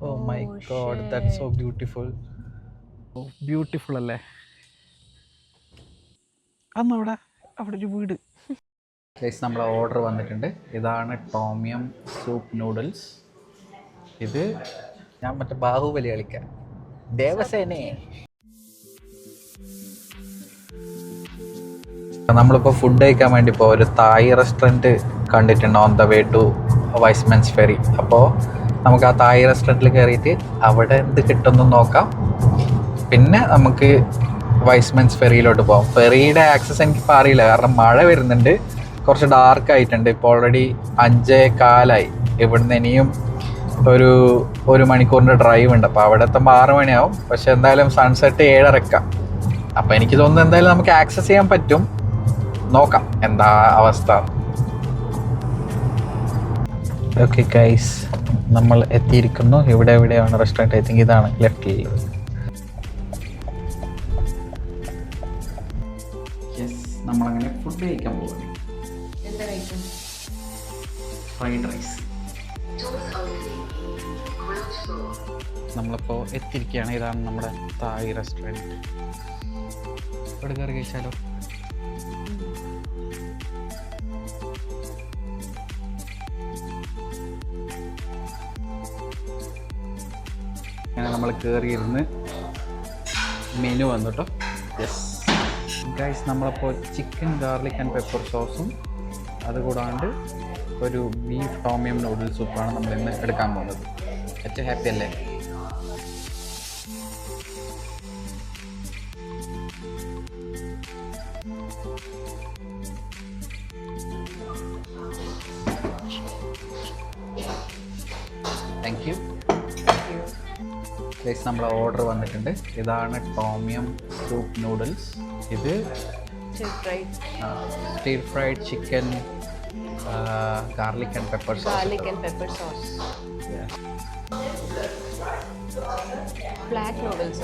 Oh my god that so beautiful oh beautiful അല്ലേ? അന്ന് അവിടെ അവിടെ ഒരു വീട്. ഗൈസ് നമ്മളെ ഓർഡർ വന്നിട്ടുണ്ട്. ഇതാണ് ടോമിയം സൂപ്പ് നൂഡിൽസ് ഇത് ഞാൻ മറ്റേ ബാഹുബലി കളിക്കാം ദേവസേനേ. നമ്മളിപ്പോൾ ഫുഡ് കഴിക്കാൻ വേണ്ടി ഇപ്പോൾ ഒരു തായ് റെസ്റ്റോറന്റ് കണ്ടിട്ടുണ്ട് on the way to Wisemans ferry അപ്പോൾ നമുക്ക് ആ തായ് റെസ്റ്റോറന്റിൽ കയറിയിട്ട് അവിടെ എന്ത് കിട്ടുമെന്ന് നോക്കാം. പിന്നെ നമുക്ക് വൈസ്മെൻസ് ഫെറിയിലോട്ട് പോകാം ഫെറിയുടെ ആക്സസ് എനിക്കിപ്പോൾ അറിയില്ല. കാരണം മഴ വരുന്നുണ്ട്. കുറച്ച് ഡാർക്ക് ആയിട്ടുണ്ട്. ഇപ്പോൾ ഓൾറെഡി അഞ്ചേ കാലായി. ഇവിടുന്ന് ഇനിയും ഒരു ഒരു മണിക്കൂറിന്റെ ഡ്രൈവ് ഉണ്ട്. അപ്പോൾ അവിടെ എത്തുമ്പോൾ ആറ് മണിയാവും. പക്ഷെ എന്തായാലും സൺസെറ്റ് ഏഴരക്കാം. അപ്പോൾ എനിക്ക് തോന്നുന്നു എന്തായാലും നമുക്ക് ആക്സസ് ചെയ്യാൻ പറ്റും. നോക്കാം. എന്താ അവസ്ഥ. ഓക്കെ ഗൈസ് നമ്മൾ എത്തിയിരിക്കുന്നു. ഇവിടെ എവിടെയാണ് റെസ്റ്റോറന്റ് ഐ തിങ്ക് ഇതാണ് ലെഫ്റ്റിൽ യെസ് നമ്മളങ്ങനെ ഫുഡ് കഴിക്കാൻ പോകുന്നു എന്താ കഴിക്കും ഫ്രൈഡ് റൈസ് നമ്മളിപ്പോൾ എത്തിയിരിക്കുകയാണ്. ഇതാണ് നമ്മുടെ തായ് റെസ്റ്റോറന്റ് ഇവിടെ കയറി കഴിച്ചാലോ? അങ്ങനെ നമ്മൾ കയറിയിരുന്ന് മെനു വന്നു കേട്ടോ യെസ് ഗൈസ് നമ്മളപ്പോൾ ചിക്കൻ ഗാർലിക് ആൻഡ് പെപ്പർ സോസും അതുകൂടാണ്ട് ഒരു ബീഫ് ടോമിയം നൂഡിൽ സൂപ്പാണ് നമ്മൾ ഇന്ന് എടുക്കാൻ പോകുന്നത്. ഏറ്റവും ഹാപ്പി അല്ലേ? ഗൈസ് നമ്മൾ ഓർഡർ വന്നിട്ടുണ്ട്. ഇതാണ് ടോമിയം സൂപ്പ് നൂഡിൽസ് ഇത് stir fried chicken garlic and pepper sauce garlic and pepper sauce black noodles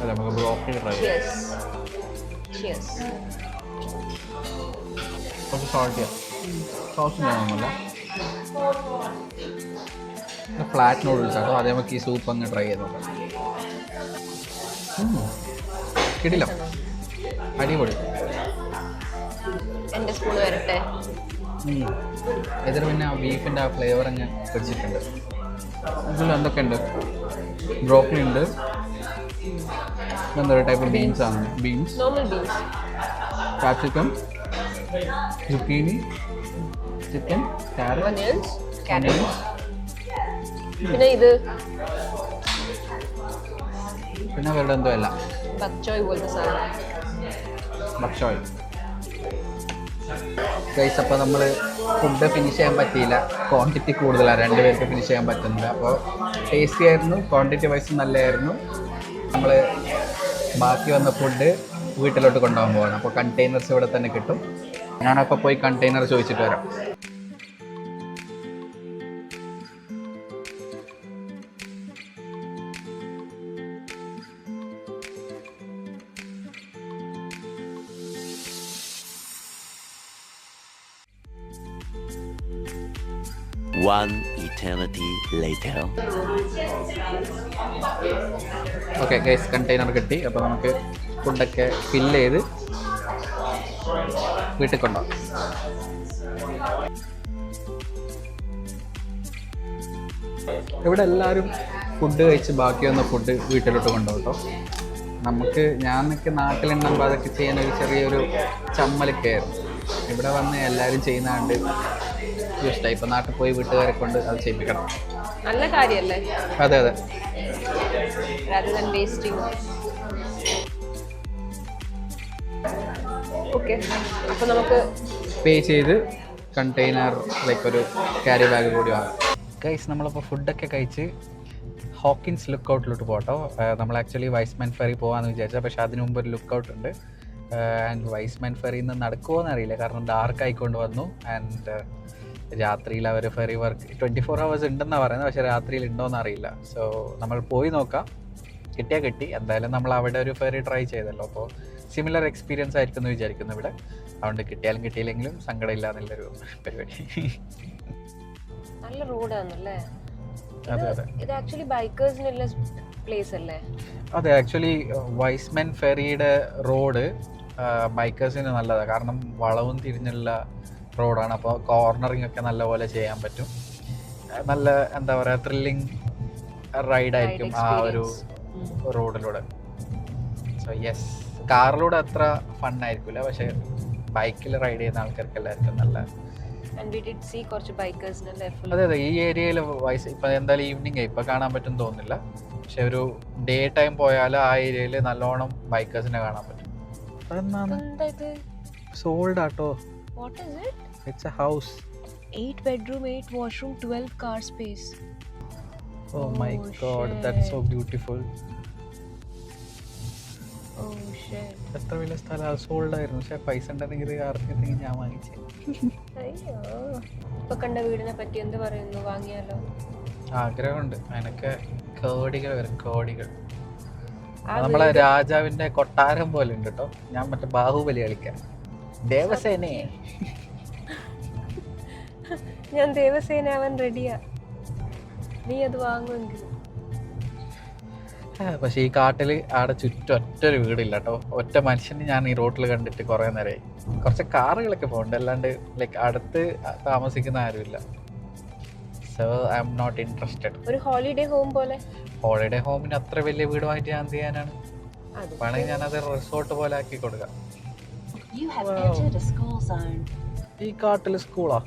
അല്ല നമുക്ക് ബ്രോക്കലി ട്രൈ ചെയ്യാം. യെസ് കുറച്ച് സോൾട്ട് ചെയ്യാം സോസ് ഞാനൊന്നുമില്ല ഫ്ലാറ്റ് നൂഡിൽസ് ആട്ടോ അതേ നമുക്ക് ഈ സൂപ്പ് അങ്ങ് ട്രൈ ചെയ്ത് നോക്കാം. കിടിലം. അടിപൊളി. എന്റെ സ്പൂൺ വരട്ടെ. ഇതിൽ പിന്നെ ആ ബീഫിന്റെ ആ ഫ്ലേവർ അങ്ങ് പിടിച്ചിട്ടുണ്ട്. ഇതിൽ എന്തൊക്കെയുണ്ട്? ബ്രോക്കലി ഉണ്ട്. എന്താ ടൈപ്പ് ബീൻസ് ആണ്? Beans normal beans capsicum zucchini chicken carrot onions carrot പിന്നെ ഇത് പിന്നെ വേറെ എന്തോ അല്ല. ബക്ചോയ് പോലത്തെ സാധനം. ഗൈസ് അപ്പോൾ നമ്മൾ ഫുഡ് ഫിനിഷ് ചെയ്യാൻ പറ്റിയില്ല. ക്വാണ്ടിറ്റി കൂടുതലാണ് രണ്ട് പേർക്ക് ഫിനിഷ് ചെയ്യാൻ പറ്റുന്നില്ല അപ്പോൾ ടേസ്റ്റി ആയിരുന്നു. ക്വാണ്ടിറ്റി വൈസ് നല്ലതായിരുന്നു നമ്മൾ ബാക്കി വന്ന ഫുഡ് വീട്ടിലോട്ട് കൊണ്ടുപോകാൻ പോകണം അപ്പോൾ കണ്ടെയ്നർസ് ഇവിടെ തന്നെ കിട്ടും. ഞാനപ്പോൾ പോയി കണ്ടെയ്നർ ചോദിച്ചിട്ട് വരാം. One eternity later. Okay guys container കിട്ടി. അപ്പോൾ നമുക്ക് ഫുഡൊക്കെ ഫില്ല് ചെയ്ത് വീട്ടിൽ കൊണ്ടുപോകും. ഇവിടെ എല്ലാവരും ഫുഡ് കഴിച്ച് ബാക്കി വന്ന ഫുഡ് വീട്ടിലോട്ട് കൊണ്ടുപോകും കേട്ടോ. നമുക്ക് നിൽക്ക് നാട്ടിലുണ്ടാകുമ്പോൾ അതൊക്കെ ചെയ്യാൻ ഒരു ചെറിയൊരു ചമ്മലൊക്കെ ആയിരുന്നു. ഇവിടെ വന്ന് എല്ലാവരും ചെയ്യുന്നതുകൊണ്ട് ഇഷ്ടമായി. ഇപ്പം നാട്ടിൽ പോയി വീട്ടുകാരെ കൊണ്ട് അത് ചെയ്യിപ്പിക്കണം. നല്ല കാര്യമല്ലേ? അതെ അതെ. ഓക്കെ അപ്പോൾ നമുക്ക് പേ ചെയ്ത് കണ്ടെയ്നർ ലൈക്ക് ഒരു ക്യാരി ബാഗ് കൂടി വാങ്ങാം. ഗൈസ് നമ്മളിപ്പോൾ ഫുഡൊക്കെ കഴിച്ച് ഹോക്കിൻസ് ലുക്ക് ഔട്ടിലോട്ട് പോട്ടോ നമ്മൾ ആക്ച്വലി വൈസ്മാൻ ഫെറി പോകാമെന്ന് വിചാരിച്ചാൽ പക്ഷേ അതിനു മുമ്പ് ഒരു ലുക്ക് ഔട്ട് ഉണ്ട് ആൻഡ് വൈസ്മാൻ ഫെറിയിൽ നിന്ന് നടക്കുമോ എന്നറിയില്ല കാരണം ഡാർക്ക് ആയിക്കൊണ്ട് വന്നു. ആൻഡ് രാത്രിയിൽ അവർ ferry work twenty four hours ഉണ്ടെന്നാണ് പറയുന്നത്. പക്ഷേ രാത്രിയിൽ ഉണ്ടോ അറിയില്ല. സോ നമ്മൾ പോയി നോക്കാം. കിട്ടിയാൽ കിട്ടി. എന്തായാലും നമ്മൾ അവിടെ ഒരു ഫെറി ട്രൈ ചെയ്തല്ലോ. അപ്പോൾ സിമിലർ എക്സ്പീരിയൻസ് ആയിരിക്കും എന്ന് വിചാരിക്കുന്നു ഇവിടെ. അതുകൊണ്ട് കിട്ടിയാലും കിട്ടിയില്ലെങ്കിലും സങ്കടമില്ല എന്നുള്ളൊരു പരിപാടി. നല്ല റോഡാണല്ലേ? അതെ അതെ. ഇത് ആക്ച്വലി ബൈക്കേഴ്സിനുള്ള പ്ലേസ് അല്ലേ? അതെ ആക്ച്വലി വൈസ്മെൻ ഫെറിയുടെ റോഡ് ബൈക്കേഴ്സിന് നല്ലതാണ് കാരണം വളവും തിരിഞ്ഞുള്ള റോഡാണ് അപ്പോൾ കോർണറിങ് ഒക്കെ നല്ലപോലെ ചെയ്യാൻ പറ്റും. നല്ല എന്താ പറയുക ത്രില്ലിങ് റൈഡായിരിക്കും ആ ഒരു റോഡിലൂടെ സോ യെസ് കാറിലൂടെ അത്ര ഫൺ ആയിരിക്കില്ല പക്ഷെ ബൈക്കിൽ റൈഡ് ചെയ്യുന്ന ആൾക്കാർക്ക് എല്ലാവർക്കും നല്ല അതെ അതെ. ഈ ഏരിയയിൽ വയസ്സ് ഇപ്പൊ എന്തായാലും ഈവനിങ് ഇപ്പൊ കാണാൻ പറ്റും തോന്നുന്നില്ല. പക്ഷെ ഒരു ഡേ ടൈം പോയാൽ ആ ഏരിയയിൽ നല്ലോണം ബൈക്കേഴ്സിനെ കാണാൻ പറ്റും. അതെന്നാണ് സോൾഡ് ആട്ടോ. It's a house eight bedroom eight washroom twelve car space oh my Oh, god that so. Beautiful ഷെറ്റ് എത്ര വലിയ സ്ഥലം? സോൾഡ് ആയിരുന്നു. പക്ഷെ പൈസ ഉണ്ടെങ്കിൽ ആർക്കെങ്കിലും ഞാൻ വാങ്ങിച്ചു അയ്യോ. ഇപ്പൊ കണ്ട വീടിനെ പറ്റി എന്ത് പറയുന്നു? വാങ്ങിയാലോ? ആഗ്രഹമുണ്ട്. അതിനൊക്കെ കോടികൾ വരും. കോടികൾ. നമ്മളെ രാജാവിന്റെ കൊട്ടാരം പോലെ ഉണ്ട് കേട്ടോ. ഞാൻ മറ്റേ ബാഹുബലി കളിക്കാം ദേവസേനയെ. ഞാൻ ദേവസേന അവൻ റെഡിയാ നീ അത് വാങ്ങുമെങ്കിൽ ആ, പക്ഷെ ഈ കാട്ടിൽ ആടെ ചുറ്റും ഒറ്റ ഒരു വീടില്ല കേട്ടോ ഒറ്റ മനുഷ്യനെ ഞാൻ ഈ റോട്ടിൽ കണ്ടിട്ട് കുറെ നേരമായി കുറച്ച് കാറുകളൊക്കെ പോകുന്നുണ്ട് അല്ലാണ്ട് ലൈക്ക് അടുത്ത് താമസിക്കുന്ന ആരുമില്ല. So I'm not interested ഒരു ഹോളിഡേ ഹോം പോലെ? ഹോളിഡേ ഹോമിന് അത്ര വലിയ വീടുമായിട്ട് ഞാൻ എന്ത് ചെയ്യാനാണ്? വേണമെങ്കിൽ ഞാനത് റിസോർട്ട് പോലെ ആക്കി കൊടുക്കാം. ഈ കാട്ടിൽ സ്കൂളാ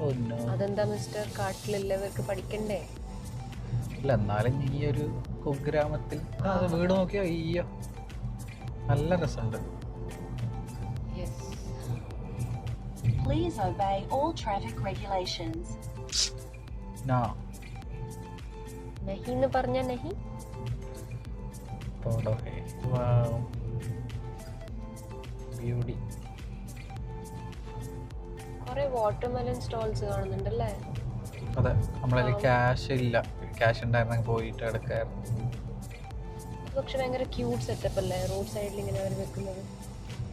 ഓ നോ അതെന്താ മിസ്റ്റർ കാട്ടിലുള്ളവർക്ക് പഠിക്കണ്ടേ? ഇല്ല എന്നാലും ഈ ഒരു കുഗ്രാമത്തിൽ അത് വീട് നോക്കിയോ അയ്യോ നല്ല രസമുണ്ട്. Please obey all traffic regulations. നാ. നഹി എന്ന് പറഞ്ഞ നഹി? തോടോ ഹേ ബ്യൂട്ടി. കുറെ വാട്ടർമെലൻ സ്റ്റോൾസ് കാണുന്നുണ്ടല്ലേ? അതെ നമ്മളതിൽ ക്യാഷ് ഇല്ല. ക്യാഷ് ഉണ്ടായിരുന്നെങ്കിൽ പോയിട്ട് എടുക്കായിരുന്നു. പക്ഷെ ഭയങ്കര ക്യൂട്ട് സെറ്റപ്പ് അല്ലേ? റോഡ് സൈഡിൽ ഇങ്ങനെ അവർ വെക്കുന്നത്.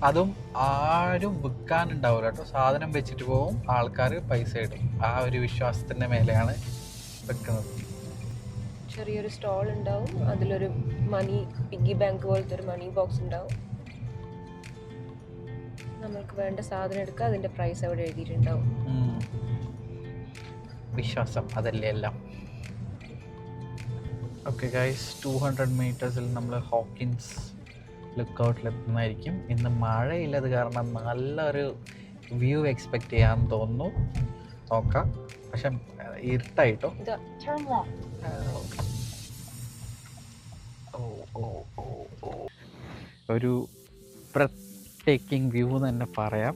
അതും ആരും വിൽക്കാനുണ്ടാവില്ല കേട്ടോ. സാധനം വെച്ചിട്ട് പോവും ആൾക്കാർ പൈസ ഇടും. ആ ഒരു വിശ്വാസത്തിന്റെ മേലെയാണ് വെക്കുന്നത്. ചെറിയൊരു സ്റ്റോൾ ഉണ്ടാവും അതിലൊരു മണി പിഗ്ഗി ബാങ്ക് പോലത്തെ ഒരു മണി ബോക്സ് ഉണ്ടാവും. നമ്മൾക്ക് വേണ്ട സാധനം എടുക്കുക അതിന്റെ പ്രൈസ് അവിടെ എഴുതിയിട്ടുണ്ടാവും. വിശ്വാസം അതല്ലേ എല്ലാം. ഓക്കെ ഗൈസ് ടു ഹൺഡ്രഡ് മീറ്റേഴ്സിൽ നമ്മൾ ഹോക്കിൻസ് ലുക്ക് ഔട്ടിലെത്തുന്നതായിരിക്കും ഇന്ന് മഴയില്ലത് കാരണം നല്ലൊരു വ്യൂ എക്സ്പെക്റ്റ് ചെയ്യാൻ തോന്നുന്നു. നോക്കാം. പക്ഷെ ഇരുട്ടായിട്ടോ? ഒരു ടേക്കിംഗ് വ്യൂ എന്ന് തന്നെ പറയാം.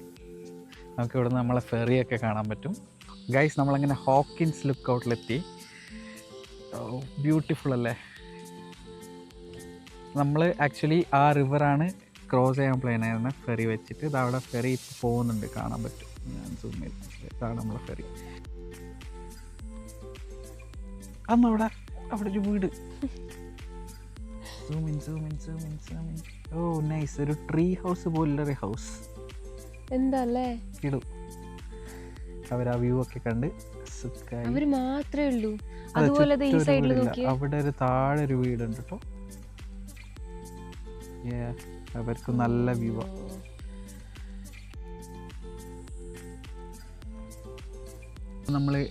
നമുക്ക് ഇവിടെ നമ്മളെ ഫെറിയൊക്കെ കാണാൻ പറ്റും. ഗൈസ് നമ്മളങ്ങനെ ഹോക്കിൻസ് ലുക്ക് ഔട്ടിലെത്തി ബ്യൂട്ടിഫുൾ അല്ലേ? നമ്മൾ ആക്ച്വലി ആ റിവറാണ് ക്രോസ് ചെയ്യാൻ പ്ലാൻ ആയിരുന്നത് ഫെറി വെച്ചിട്ട് ഇത് അവിടെ ഫെറി ഇപ്പോൾ പോകുന്നുണ്ട് കാണാൻ പറ്റും. ഞാൻ സൂം ചെയ്ത് ഇതാണ് നമ്മളെ ഫെറി അന്ന് അവിടെ അവിടെ ഒരു വീട്. Zoom in zoom in zoom in zoom in oh nice ഒരു ട്രീ ഹൗസ് പോലുള്ളൊരു ഹൗസ് എന്താ അല്ലേ ഇടും. അവർ ആ വ്യൂ ഒക്കെ കണ്ട് സുഖമായി അവർ മാത്രമേ ഉള്ളൂ. അവിടെ ഒരു താഴെ ഒരു വീടുണ്ട് കേട്ടോ അവർക്ക് നല്ല വ്യൂ നമ്മൾ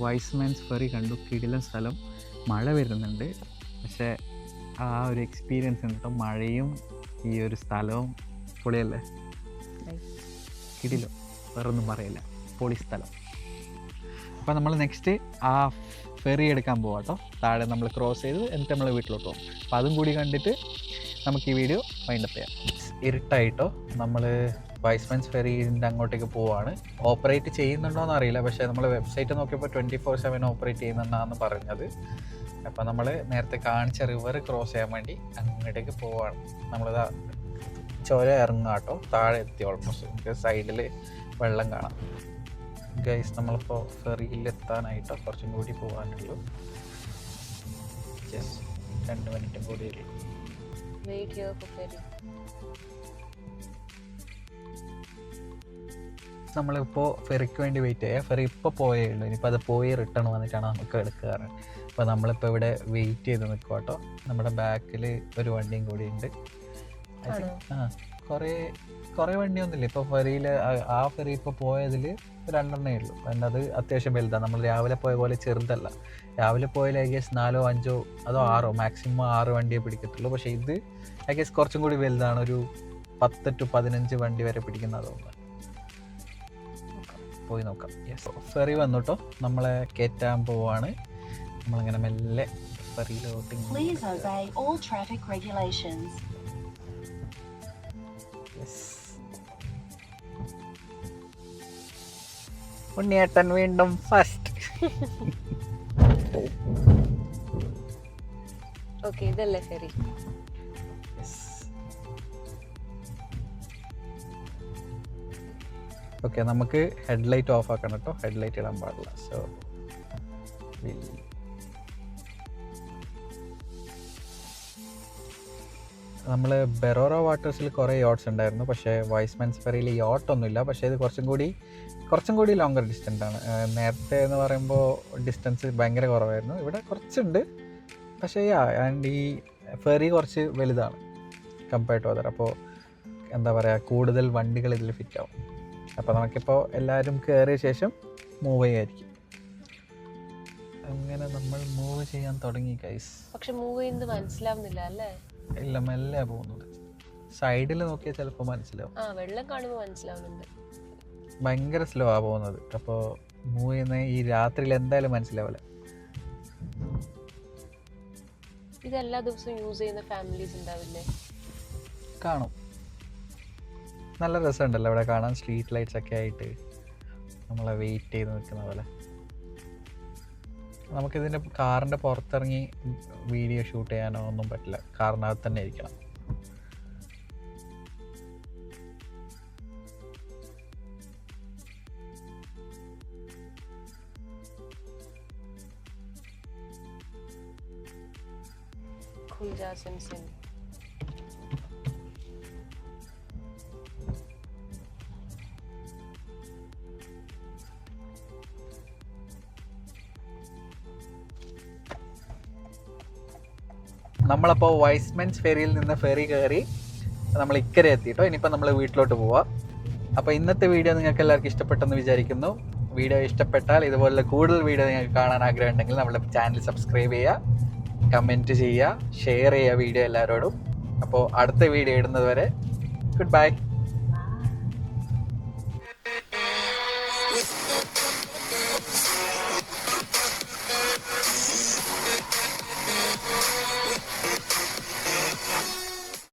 വൈസ്മാൻസ് ഫെറി കണ്ടു. കിടിലൻ സ്ഥലം. മഴ വരുന്നുണ്ട്. പക്ഷേ ആ ഒരു എക്സ്പീരിയൻസ് ഉണ്ട് കേട്ടോ മഴയും ഈ ഒരു സ്ഥലവും പൊളിയല്ലേ? കിടിലോ. വേറൊന്നും പറയില്ല. പൊളി സ്ഥലം. അപ്പോൾ നമ്മൾ നെക്സ്റ്റ് ആ ഫെറി എടുക്കാൻ പോവാം കേട്ടോ താഴെ നമ്മൾ ക്രോസ് ചെയ്ത് എന്നിട്ട് നമ്മൾ വീട്ടിലോട്ട് പോകും അപ്പോൾ അതും കൂടി കണ്ടിട്ട് നമുക്ക് ഈ വീഡിയോ വൈൻഡപ്പ് ചെയ്യാം. ഇരുട്ടായിട്ടോ. നമ്മൾ വൈസ്മെൻസ് ഫെറിന്റെ അങ്ങോട്ടേക്ക് പോവാണ്. ഓപ്പറേറ്റ് ചെയ്യുന്നുണ്ടോ എന്ന് അറിയില്ല. പക്ഷേ നമ്മൾ വെബ്സൈറ്റ് നോക്കിയപ്പോൾ ട്വന്റി ഫോർ സെവൻ ഓപ്പറേറ്റ് ചെയ്യുന്നുണ്ടെന്നാണ് പറഞ്ഞത്. അപ്പോൾ നമ്മൾ നേരത്തെ കാണിച്ച റിവർ ക്രോസ് ചെയ്യാൻ വേണ്ടി അങ്ങോട്ടേക്ക് പോവാണ്. നമ്മളിതാ ചോര ഇറങ്ങാട്ടോ താഴെ എത്തി ഓൾമോസ്റ്റ് സൈഡിൽ വെള്ളം കാണാം. ഗൈസ് നമ്മളിപ്പോൾ ഫെറിയിൽ എത്താനായിട്ട് കുറച്ചും കൂടി പോകാനുള്ളൂ ജസ്റ്റ് രണ്ട് മിനിറ്റ് കൂടി നമ്മളിപ്പോൾ ഫെറിക്ക് വേണ്ടി വെയിറ്റ് ചെയ്യുക ഫെറി ഇപ്പോൾ പോയേ ഉള്ളൂ. ഇനിയിപ്പോൾ അത് പോയി റിട്ടേൺ വന്നിട്ടാണ് നമുക്ക് എടുക്കാറ്. അപ്പോൾ നമ്മളിപ്പോൾ ഇവിടെ വെയിറ്റ് ചെയ്ത് നിൽക്കുക കേട്ടോ. നമ്മുടെ ബാക്കിൽ ഒരു വണ്ടിയും കൂടി ഉണ്ട്. ആ കുറേ കുറേ വണ്ടിയൊന്നുമില്ല. ഇപ്പോൾ ഫെറിയിൽ ആ ഫെറി ഇപ്പോൾ പോയതിൽ രണ്ടെണ്ണേ ഉള്ളൂ. അത് അത്യാവശ്യം വലുതാണ് നമ്മൾ രാവിലെ പോയ പോലെ ചെറുതല്ല. രാവിലെ പോയാൽ ഐ നാലോ അഞ്ചോ അതോ ആറോ മാക്സിമം ആറ് വണ്ടിയെ പിടിക്കത്തുള്ളൂ. പക്ഷേ ഇത് ഐ കുറച്ചും കൂടി വലുതാണ്. ഒരു പത്ത് ടു പതിനഞ്ച് വണ്ടി വരെ പിടിക്കുന്നത് തോന്നുന്നു പോയി നോക്കാം. യെസ് ഫെറി വന്നുട്ടോ. നമ്മളെ കയറ്റാൻ പോവാണ്. നമ്മളിങ്ങനെ മെല്ലെ ഫെറിയിലോട്ട് ഉണ്ണിയേട്ടൻ വീണ്ടും ഫസ്റ്റ് ഓക്കെ ഇതല്ലേ ശരി. ഓക്കെ നമുക്ക് ഹെഡ്ലൈറ്റ് ഓഫ് ആക്കണം കേട്ടോ ഹെഡ്ലൈറ്റ് ഇടാൻ പാടില്ല. സോ നമ്മൾ ബെറോറ വാട്ടേഴ്സിൽ കുറേ യോട്ട്സ് ഉണ്ടായിരുന്നു. പക്ഷേ വൈസ്മാൻസ് ഫെറിയിൽ യോട്ടൊന്നുമില്ല പക്ഷേ ഇത് കുറച്ചും കൂടി കുറച്ചും കൂടി ലോങ്ങർ ഡിസ്റ്റന്റ് ആണ്. നേരത്തെ എന്ന് പറയുമ്പോൾ ഡിസ്റ്റൻസ് ഭയങ്കര കുറവായിരുന്നു. ഇവിടെ കുറച്ചുണ്ട്. പക്ഷേ ആൻഡ് ഈ ഫെറി കുറച്ച് വലുതാണ് കമ്പയർ ടു അതർ അപ്പോൾ എന്താ പറയുക കൂടുതൽ വണ്ടികൾ ഇതിൽ ഫിറ്റ് ആവും. അപ്പോൾ നമുക്കിപ്പോൾ എല്ലാവരും കയറിയ ശേഷം മൂവ് ചെയ്യായിരിക്കും. അങ്ങനെ നമ്മൾ മൂവ് ചെയ്യാൻ തുടങ്ങി കൈസ് പക്ഷെ മൂവ് ചെയ്യുന്നത് മനസ്സിലാവുന്നില്ല അല്ലേ? ഇല്ല മെല്ലെ പോകുന്നത് സൈഡിൽ നോക്കിയാൽ ചിലപ്പോൾ മനസ്സിലാവും. ആ വെള്ളം കാണുമ്പോൾ മനസ്സിലാവുന്നുണ്ട്. ഭയങ്കര സ്ലോ ആ പോകുന്നത്. അപ്പോൾ മൂവ് ചെയ്യുന്ന ഈ രാത്രിയിൽ എന്തായാലും മനസ്സിലാവില്ല. ഇത് എല്ലാ ദിവസവും യൂസ് ചെയ്യുന്ന ഫാമിലീസ് ഉണ്ടാവില്ലേ? കാണും. നല്ല രസമുണ്ടല്ലോ ഇവിടെ കാണാൻ സ്ട്രീറ്റ് ലൈറ്റ്സ് ഒക്കെ ആയിട്ട്. നമ്മളെ വെയിറ്റ് ചെയ്ത് നിൽക്കുന്ന പോലെ. നമുക്കിതിന്റെ കാറിന്റെ പുറത്തിറങ്ങി വീഡിയോ ഷൂട്ട് ചെയ്യാനോ ഒന്നും പറ്റില്ല. കാറിനകത്ത് തന്നെ ഇരിക്കണം. പൂജാശംസയുണ്ട് നമ്മളപ്പോൾ വൈസ്മെൻസ് ഫെറിയിൽ നിന്ന് ഫെറി കയറി നമ്മൾ ഇക്കരെ എത്തിയിട്ടോ ഇനിയിപ്പോൾ നമ്മൾ വീട്ടിലോട്ട് പോവാം. അപ്പോൾ ഇന്നത്തെ വീഡിയോ നിങ്ങൾക്ക് എല്ലാവർക്കും ഇഷ്ടപ്പെട്ടെന്ന് വിചാരിക്കുന്നു. വീഡിയോ ഇഷ്ടപ്പെട്ടാൽ ഇതുപോലുള്ള കൂടുതൽ വീഡിയോ നിങ്ങൾക്ക് കാണാൻ ആഗ്രഹമുണ്ടെങ്കിൽ നമ്മുടെ ചാനൽ സബ്സ്ക്രൈബ് ചെയ്യുക. കമന്റ് ചെയ്യുക ഷെയർ ചെയ്യുക വീഡിയോ എല്ലാവരോടും. അപ്പോൾ അടുത്ത വീഡിയോ ഇടുന്നത് വരെ ഗുഡ് ബൈ